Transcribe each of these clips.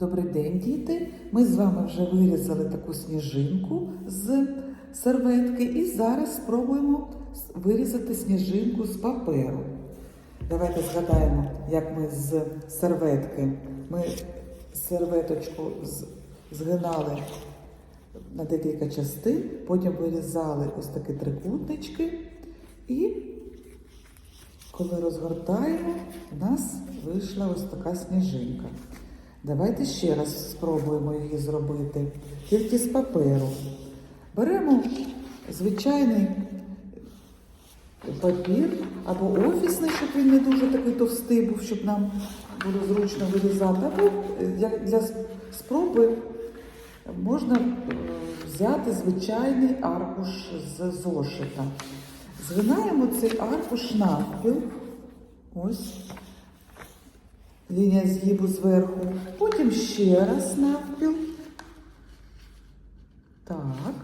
Добрий день, діти! Ми з вами вже вирізали таку сніжинку з серветки і зараз спробуємо вирізати сніжинку з паперу. Давайте згадаємо, як ми з серветки. Ми серветочку згинали на декілька частин, потім вирізали ось такі трикутнички і коли розгортаємо, у нас вийшла ось така сніжинка. Давайте ще раз спробуємо її зробити, тільки з паперу. Беремо звичайний папір або офісний, щоб він не дуже такий товстий був, щоб нам було зручно вирізати. Або для, для спроби можна е, взяти звичайний аркуш з зошита. Згинаємо цей аркуш навпіл. Ось. Лінія згибу зверху. Потім ще раз навпіл. Так.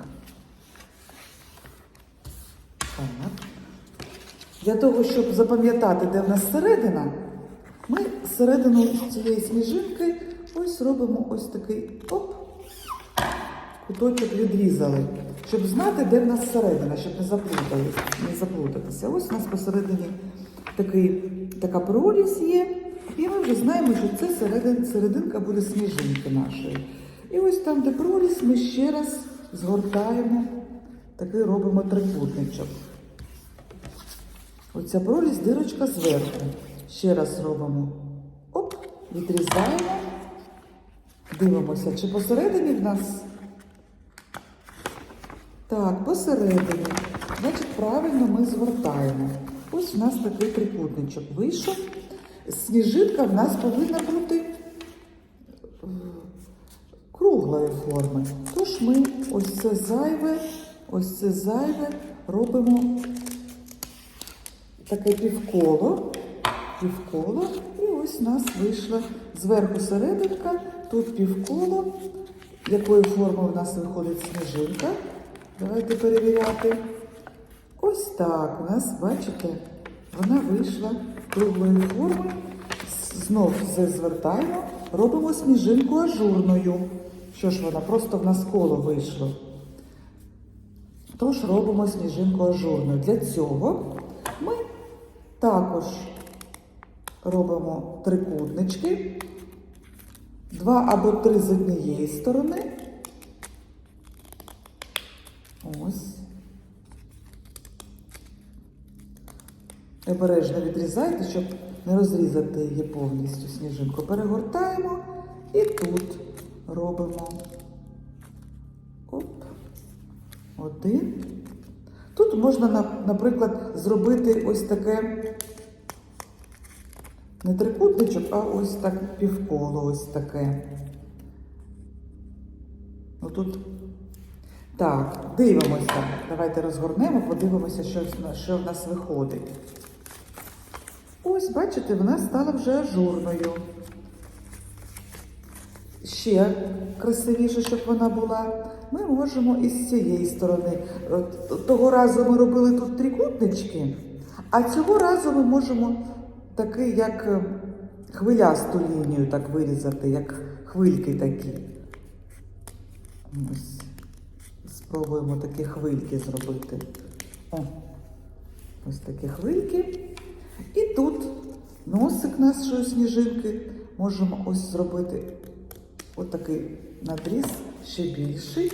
Так. Для того, щоб запам'ятати, де в нас середина, ми середину цієї сніжинки ось робимо ось такий оп, куточок відрізали, щоб знати, де в нас середина, щоб не заплутали, не заплутатися. Ось у нас посередині такий, така прорізь є, ми знаємо, що це середин, серединка буде сніжинки нашої. І ось там, де прорізь, ми ще раз згортаємо, такий робимо трикутничок. Оця прорізь дирочка зверху. Ще раз робимо. Оп, відрізаємо. Дивимося, чи посередині в нас. Так, посередині. Значить, правильно ми згортаємо. Ось у нас такий трикутничок вийшов. Сніжинка в нас повинна бути е, круглої форми. Тож ми ось це зайве, ось це зайве робимо таке півколо, півколо, і ось у нас вийшла зверху серединка, тут півколо, якої форми у нас виходить сніжинка. Давайте перевіряти. Ось так у нас, бачите, вона вийшла круглої форми. Знов звертаємо, робимо сніжинку ажурною. Що ж вона? Просто в нас коло вийшло. Тож робимо сніжинку ажурною. Для цього ми також робимо трикутнички, два або три з однієї сторони. Ось. Обережно відрізайте, щоб не розрізати її повністю сніжинку. Перегортаємо і тут робимо. Оп. Один. Тут можна, наприклад, зробити ось таке не трикутничок, а ось так півколо, ось таке. Ну тут. Так, дивимося. Давайте розгорнемо, подивимося, що, що в нас виходить. Ось, бачите, вона стала вже ажурною. Ще красивіше, щоб вона була. Ми можемо із цієї сторони. Того разу ми робили тут трикутнички, а цього разу ми можемо такий, як е, хвилясту лінію так вирізати, як хвильки такі. Ось. Спробуємо такі хвильки зробити. О, ось такі хвильки. І тут носик нашої сніжинки можемо ось зробити отакий надріз ще більший.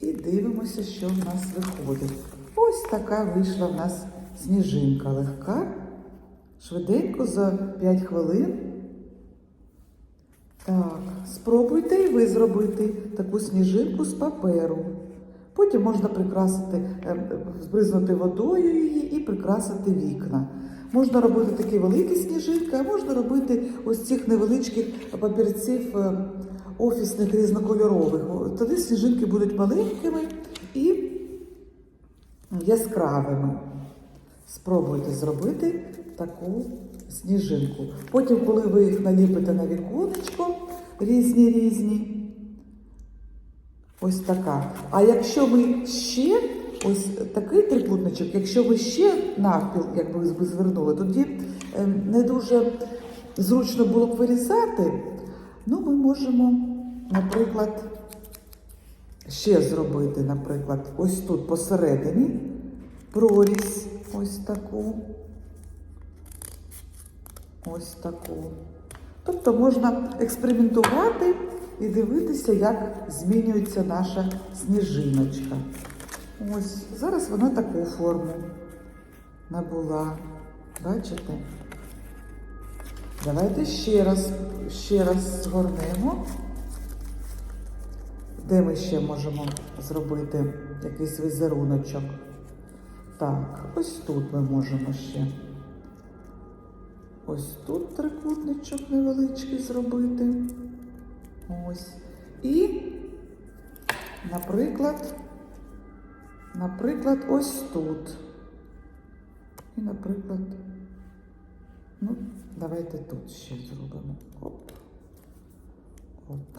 І дивимося, що в нас виходить. Ось така вийшла в нас сніжинка легка. Швиденько за 5 хвилин. Так, спробуйте і ви зробити таку сніжинку з паперу. Потім можна прикрасити, е, збризнути водою її і прикрасити вікна. Можна робити такі великі сніжинки, а можна робити ось цих невеличких папірців е, офісних різнокольорових. Тоді сніжинки будуть маленькими і яскравими. Спробуйте зробити таку сніжинку. Потім, коли ви їх наліпите на віконечко, різні різні, ось така. А якщо ви ще ось такий трикутничок, якщо ви ще навпіл, якби ви звернули, тоді ем, не дуже зручно було б вирізати. Ну, ми можемо, наприклад, ще зробити, наприклад, ось тут посередині прорізь ось таку. Ось таку. Тобто можна експериментувати і дивитися, як змінюється наша сніжиночка. Ось, зараз вона таку форму набула. Бачите? Давайте ще раз, ще раз згорнемо. Де ми ще можемо зробити якийсь візеруночок? Так, ось тут ми можемо ще. Ось тут трикутничок невеличкий зробити. Ось. І, наприклад, наприклад, ось тут. І, наприклад, ну, давайте тут ще зробимо. Оп. Оп.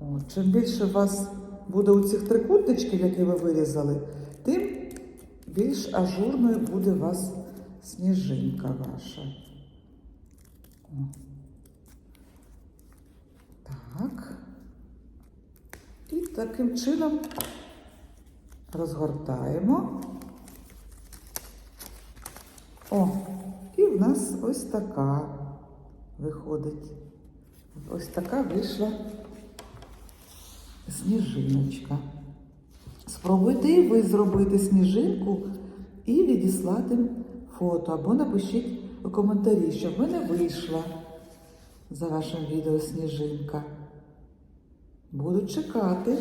О, чим більше у вас буде у цих трикутничків, які ви вирізали, тим більш ажурною буде у вас сніжинка ваша. О. Так. І таким чином розгортаємо. О, і в нас ось така виходить. Ось така вийшла сніжиночка. Спробуйте і ви зробити сніжинку і відіслати фото або напишіть у коментарі, що в мене вийшла за вашим відео сніжинка. Буду чекати.